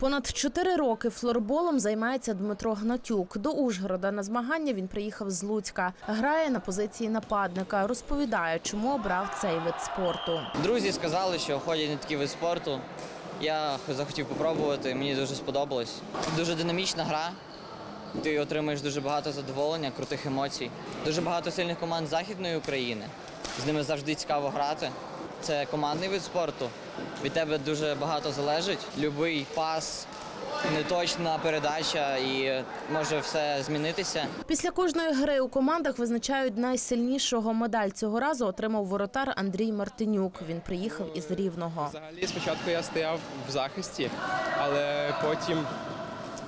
Понад чотири роки флорболом займається Дмитро Гнатюк. До Ужгорода на змагання він приїхав з Луцька. Грає на позиції нападника. Розповідає, чому обрав цей вид спорту. Друзі сказали, що ходять на такий вид спорту. Я захотів попробувати, мені дуже сподобалось. Дуже динамічна гра. Ти отримаєш дуже багато задоволення, крутих емоцій. Дуже багато сильних команд Західної України. З ними завжди цікаво грати. Це командний вид спорту. Від тебе дуже багато залежить. Любий пас, неточна передача і може все змінитися. Після кожної гри у командах визначають найсильнішого медаль. Цього разу отримав воротар Андрій Мартинюк. Він приїхав із Рівного. Взагалі, спочатку я стояв в захисті, але потім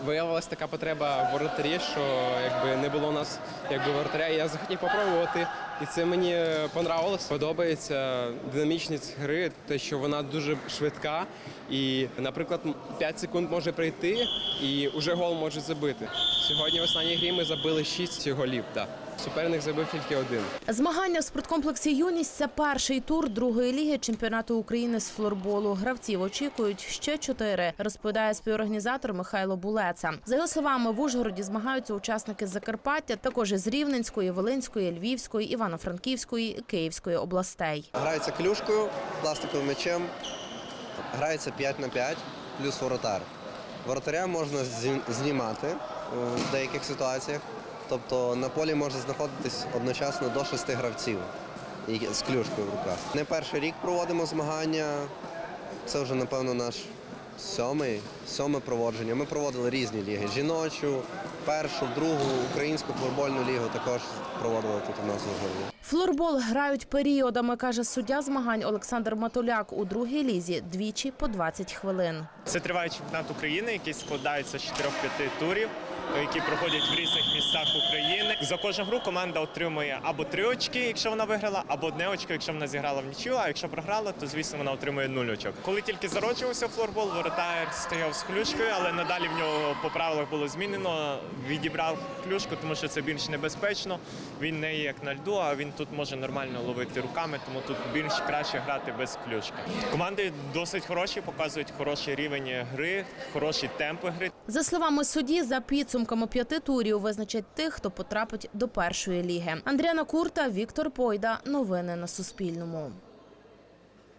виявилася така потреба воротарі, що якби не було у нас якби воротаря, я захотів попробувати. І це мені понравилось. Подобається динамічність гри, те, що вона дуже швидка. І, наприклад, 5 секунд може прийти і вже гол може забити. Сьогодні в останній грі ми забили 6 голів. Да. Суперник забив тільки один. Змагання в спорткомплексі Юність це перший тур другої ліги чемпіонату України з флорболу. Гравців очікують ще чотири, розповідає співорганізатор Михайло Булеца. За його словами, в Ужгороді змагаються учасники з Закарпаття, також із Рівненської, Волинської, Львівської, Івано-Франківської і Київської областей. Грається клюшкою, пластиковим м'ячем, грається 5 на 5 плюс воротар. Воротаря можна знімати в деяких ситуаціях. Тобто на полі може знаходитись одночасно до шести гравців з клюшкою в руках. Не перший рік проводимо змагання. Це вже, напевно, наш сьомий, сьоме проводження. Ми проводили різні ліги. Жіночу, першу, другу, українську футбольну лігу також проводили тут у нас в Ужгороді. Флорбол грають періодами, каже суддя змагань Олександр Матуляк у другій лізі двічі по 20 хвилин. Це триває чемпіонат України, який складається з 4-5 турів, які проходять в різних містах України. За кожну гру команда отримує або три очки, якщо вона виграла, або одне очко, якщо вона зіграла в нічю. А якщо програла, то звісно вона отримує нуль очок. Коли тільки зароджувався флорбол, воротар стояв з хлюшкою, але надалі в нього по правилах було змінено. Відібрав хлюшку, тому що це більш небезпечно. Він не є як на льду, а він тут може нормально ловити руками, тому тут більш краще грати без клюшки. Команди досить хороші, показують хороший рівень гри, хороші темпи гри. За словами судді, за підсумками п'яти турів визначать тих, хто потрапить до першої ліги. Андріана Курта, Віктор Пойда. Новини на Суспільному.